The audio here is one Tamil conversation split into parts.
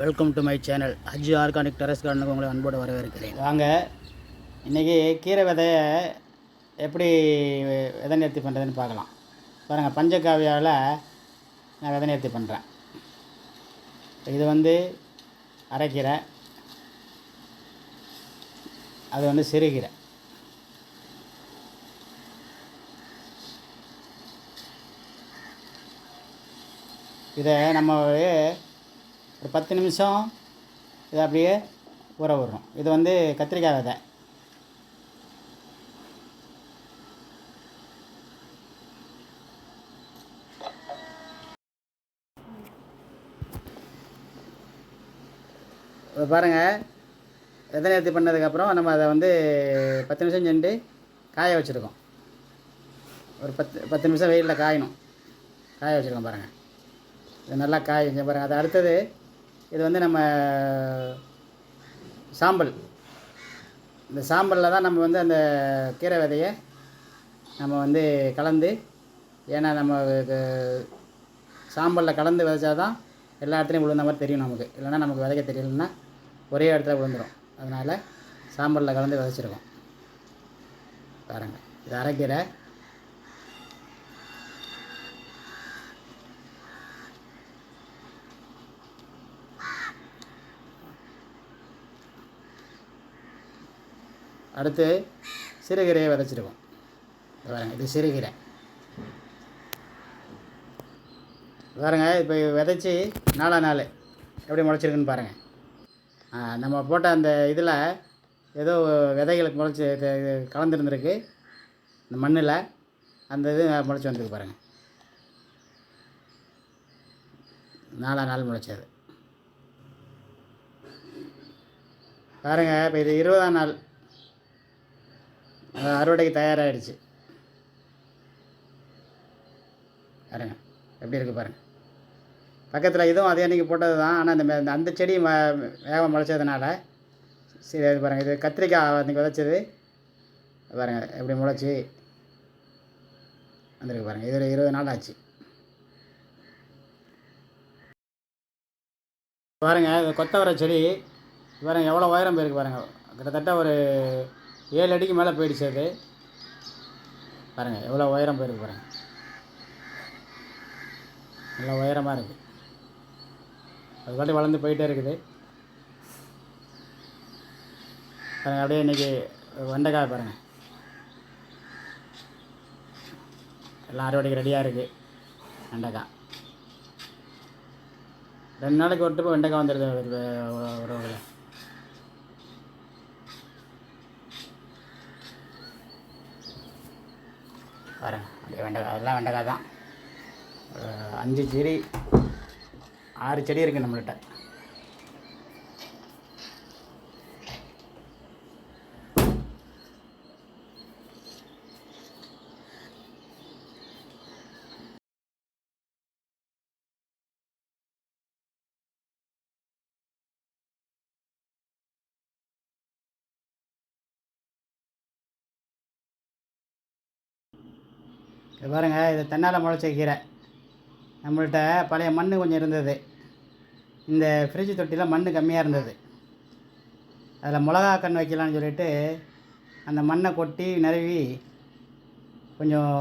Welcome to my channel Aji organic terrace கார்டனுக்கு உங்களை அன்போடு வரவேற்கிறேன். வாங்க இன்றைக்கி கீரை விதையை எப்படி விதை நேர்த்தி பண்ணுறதுன்னு பார்க்கலாம். பாருங்கள் பஞ்சகாவியாவில் நான் விதை நேர்த்தி பண்ணுறேன் இது வந்து அரைக்கீரை. அது வந்து சிறுகீரை. இதை நம்ம ஒரு பத்து நிமிஷம் இதை அப்படியே ஊற விடுறோம். இது வந்து கத்திரிக்காய் விதை. பாருங்கள் விதை நேர்த்தி பண்ணதுக்கப்புறம் நம்ம அதை வந்து பத்து நிமிஷம் சென்று காய வச்சுருக்கோம். ஒரு பத்து பத்து நிமிஷம் வெயிலில் காயணும். காய வச்சுருக்கோம் பாருங்கள் இது நல்லா காய் இங்கே பாருங்கள் அது அடுத்தது இது வந்து நம்ம சாம்பல். இந்த சாம்பலில் தான் நம்ம வந்து அந்த கீரை விதையை நம்ம வந்து கலந்து ஏன்னா நம்ம சாம்பலில் கலந்து விதைச்சா தான் எல்லா இடத்துலையும் விழுந்த மாதிரி தெரியும் நமக்கு. இல்லைன்னா நமக்கு விதைக்க தெரியலன்னா ஒரே இடத்துல விழுந்துடும் அதனால் சாம்பலில் கலந்து விதைச்சிருக்கோம். பாருங்கள் இது அரைக்கீரை. அடுத்து சிறுகீரையை விதைச்சிருக்கோம் பாருங்கள் இது சிறுகீரை. பாருங்க இப்போ விதைச்சி நாலா நாள் எப்படி முளைச்சிருக்குன்னு பாருங்கள் நம்ம போட்ட அந்த இதில் ஏதோ விதைகளுக்கு முளைச்சி இது கலந்துருந்துருக்கு. இந்த மண்ணில் அந்த இது முளைச்சி வந்திருக்கு பாருங்கள் நாலா நாள் முளைச்சது. பாருங்கள் இப்போ இது இருபதாம் நாள். அது அறுவடைக்கு தயாராகிடுச்சு பாருங்க எப்படி இருக்குது பாருங்கள் பக்கத்தில் இதுவும் அதே அன்றைக்கி போட்டது தான். ஆனால் அந்த அந்த செடி ம வேகம் முளைச்சதுனால சரி அது பாருங்கள் இது கத்திரிக்காய் அன்றைக்கி விதைச்சது. பாருங்கள் எப்படி முளைச்சி வந்திருக்கு பாருங்கள் இது இருபது நாள் ஆச்சு. பாருங்கள் இது கொத்தவரை செடி பாருங்கள் எவ்வளோ உயரம் போயிருக்கு பாருங்கள் கிட்டத்தட்ட ஒரு ஏழு அடிக்கு மேலே போயிடுச்சு அது. பாருங்கள் எவ்வளோ உயரம் போயிருக்கு பாருங்கள் நல்லா உயரமாக இருக்குது அது பாட்டு வளர்ந்து போயிட்டே இருக்குது. பாருங்கள் அப்படியே இன்றைக்கி வெண்டைக்காய் பாருங்கள் எல்லாம் அறுவடைக்கு ரெடியாக இருக்குது வெண்டைக்காய். ரெண்டு நாளைக்கு ஒரு ட்ரிப்பு வெண்டைக்காய் வந்துடுது ஒரு பாருங்க அப்படியே வெண்டைக்காய் அதெல்லாம் வெண்டைக்காய் தான். அஞ்சு செடி ஆறு செடி இருக்குது நம்மள்கிட்ட இது பாருங்கள் இது தென்னால் முளைச்ச கீரை நம்மள்கிட்ட பழைய மண் கொஞ்சம் இருந்தது. இந்த ஃப்ரிட்ஜ் தொட்டியில் மண் கம்மியாக இருந்தது. அதில் மிளகா கன்று வைக்கலான்னு சொல்லிட்டு அந்த மண்ணை கொட்டி நிறுவி கொஞ்சம்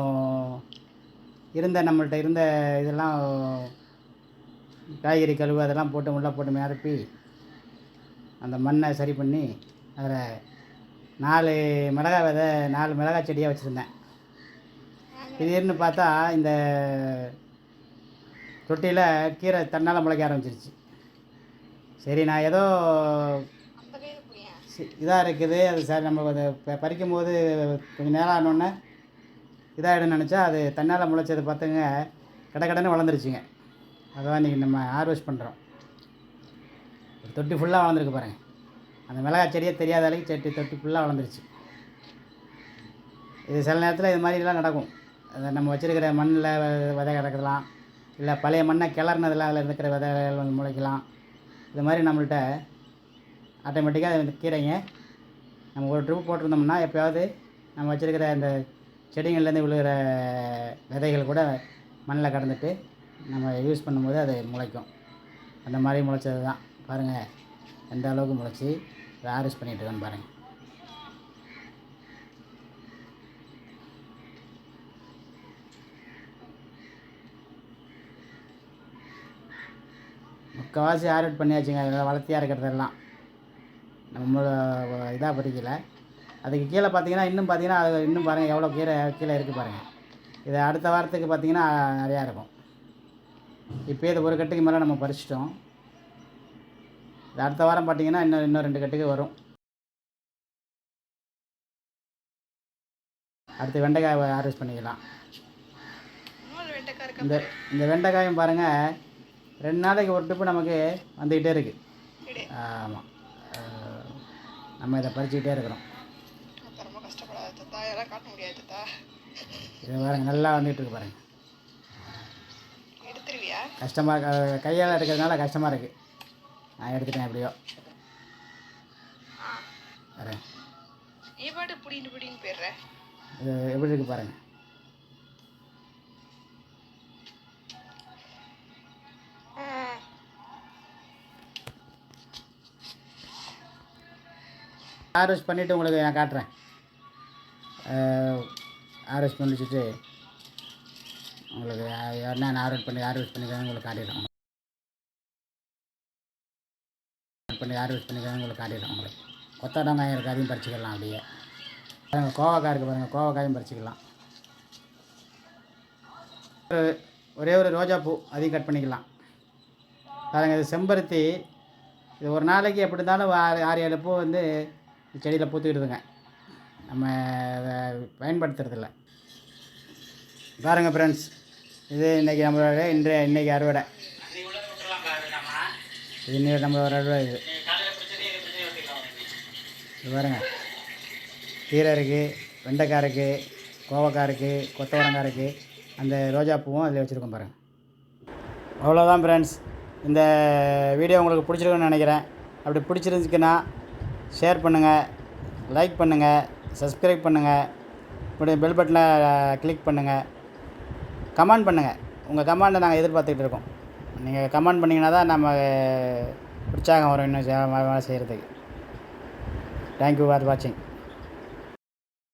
இருந்த நம்மள்கிட்ட இருந்த இதெல்லாம் காய்கறி கழுவு அதெல்லாம் போட்டு உள்ளே போட்டு நிரப்பி அந்த மண்ணை சரி பண்ணி அதில் நாலு மிளகா விதை நாலு மிளகாய் செடியாக வச்சுருந்தேன். திடீர்னு பார்த்தா இந்த தொட்டியில் கீரை தன்னால் முளைக்க ஆரம்பிச்சிருச்சு. சரி நான் ஏதோ இதாக இருக்குது. அது சார் நம்ம அதை ப- பறிக்கும் போது கொஞ்சம் நேரம் ஆனோடனே இதாகிடும்னு நினச்சா அது தன்னால் முளைச்சது பார்த்துங்க கடை கடன்னு வளர்ந்துருச்சுங்க. அதான் இன்றைக்கி நம்ம ஹார்வெஸ்ட் பண்ணுறோம் ஒரு தொட்டி ஃபுல்லாக வளர்ந்துருக்கு பாருங்கள் அந்த மிளகாய் செடியே தெரியாத அளவுக்கு செடி தொட்டி ஃபுல்லாக வளர்ந்துருச்சு. இது சில நேரத்தில் இது மாதிரிலாம் நடக்கும். அதை நம்ம வச்சுருக்கிற மண்ணில் விதை கிடக்கலாம் இல்லை பழைய மண்ணை கிளறினதில் அதில் இருக்கிற விதைகள் வந்து முளைக்கலாம். இது மாதிரி நம்மள்கிட்ட ஆட்டோமேட்டிக்காக அது கீரைங்க. நம்ம ஒரு ட்ரிப் போட்டிருந்தோம்னா எப்போயாவது நம்ம வச்சுருக்கிற அந்த செடிங்கள்லேருந்து விழுகிற விதைகள் கூட மண்ணில் கடந்துட்டு நம்ம யூஸ் பண்ணும்போது அது முளைக்கும். அந்த மாதிரி முளைச்சது தான் பாருங்கள் எந்த அளவுக்கு முளைச்சி அதை ஹார்வெஸ்ட் பண்ணிகிட்டு இருக்கேன்னு பாருங்கள் முக்கால்வாசி ஹார்வெஸ்ட் பண்ணியாச்சுங்க இதெல்லாம் வளர்த்தியாக இருக்கிறதெல்லாம் நம்ம இதாக பறிக்கல அதுக்கு கீழே பார்த்தீங்கன்னா இன்னும் பார்த்தீங்கன்னா அது இன்னும் பாருங்கள் எவ்வளோ கீரை கீழே இருக்குது பாருங்கள் இது அடுத்த வாரத்துக்கு பார்த்தீங்கன்னா நிறையா இருக்கும். இப்போயே இது ஒரு கட்டுக்கு மேலே நம்ம பறிச்சிட்டோம். இது அடுத்த வாரம் பார்த்தீங்கன்னா இன்னும் இன்னும் ரெண்டு கட்டுக்கு வரும். அடுத்து வெண்டைக்காய் ஹார்வெஸ்ட் பண்ணிக்கலாம். இந்த இந்த வெண்டைக்காயும் பாருங்கள் ரெண்டு நாளைக்கு ஒரு ட்ரிப்பு நமக்கு வந்துக்கிட்டே இருக்குது ஆமாம் நம்ம இதை பறிச்சுக்கிட்டே இருக்கிறோம். இது பாருங்க நல்லா வந்துகிட்டு இருக்கு பாருங்க. கஷ்டமாக கையால் எடுக்கிறதுனால கஷ்டமாக இருக்குது நான் எடுத்துட்டேன் எப்படியோ. வரேன் எப்படி இருக்குது பாருங்கள் ஆர்எஸ் பண்ணிவிட்டு உங்களுக்கு நான் காட்டுறேன். ஆர்எஸ் பண்ணி வச்சுட்டு உங்களுக்கு என்ன ஆர்டர் பண்ணி ஹார்வெஸ்ட் பண்ணிக்கிறேன் உங்களுக்கு காட்டிடுறேன். பண்ணி ஹார்வெஸ்ட் பண்ணிக்கிறேன் உங்களுக்கு காட்டிடுறேன் உங்களுக்கு. கொத்தடங்காயம் இருக்குது அதையும் பறிச்சிக்கலாம் அப்படியே. பாருங்கள் கோவக்காய் இருக்குது பாருங்கள் கோவக்காயும் பறிச்சிக்கலாம். ஒரு- ஒரே ஒரு ரோஜா பூ அதையும் கட் பண்ணிக்கலாம். பாருங்கள் இது செம்பருத்தி. இது ஒரு நாளைக்கு எப்படி இருந்தாலும் ஆறு ஆறு ஏழு பூ வந்து செடியில் பூத்துக்கிடுதுங்க. நம்ம அதை பயன்படுத்துறதில்ல. பாருங்கள் ஃப்ரெண்ட்ஸ் இது இன்றைக்கி நம்மளோட இன்றைய இன்றைக்கி அறுவடை. இது இன்னைக்கு நம்மளோட அறுவடை இது. இது பாருங்கள் கீரை இருக்குது வெண்டைக்காய் இருக்குது கோவக்காய் இருக்குது கொத்தவரங்காய் இருக்குது அந்த ரோஜா பூவும் அதில் வச்சுருக்கோம் பாருங்கள் அவ்வளோதான் ஃப்ரெண்ட்ஸ் இந்த வீடியோ உங்களுக்கு பிடிச்சிருக்குன்னு நினைக்கிறேன். அப்படி பிடிச்சிருந்துச்சுன்னா ஷேர் பண்ணுங்கள் லைக் பண்ணுங்கள் சப்ஸ்கிரைப் பண்ணுங்கள் இப்படி பெல் பட்டனை கிளிக் பண்ணுங்கள் கமெண்ட் பண்ணுங்கள் உங்கள் கமெண்டை நாங்கள் எதிர்பார்த்துக்கிட்டு இருக்கோம். நீங்கள் கமெண்ட் பண்ணிங்கன்னா தான் நம்ம உற்சாகம் வரும் இன்னும் செய்கிறதுக்கு தேங்க்யூ ஃபார் வாட்சிங்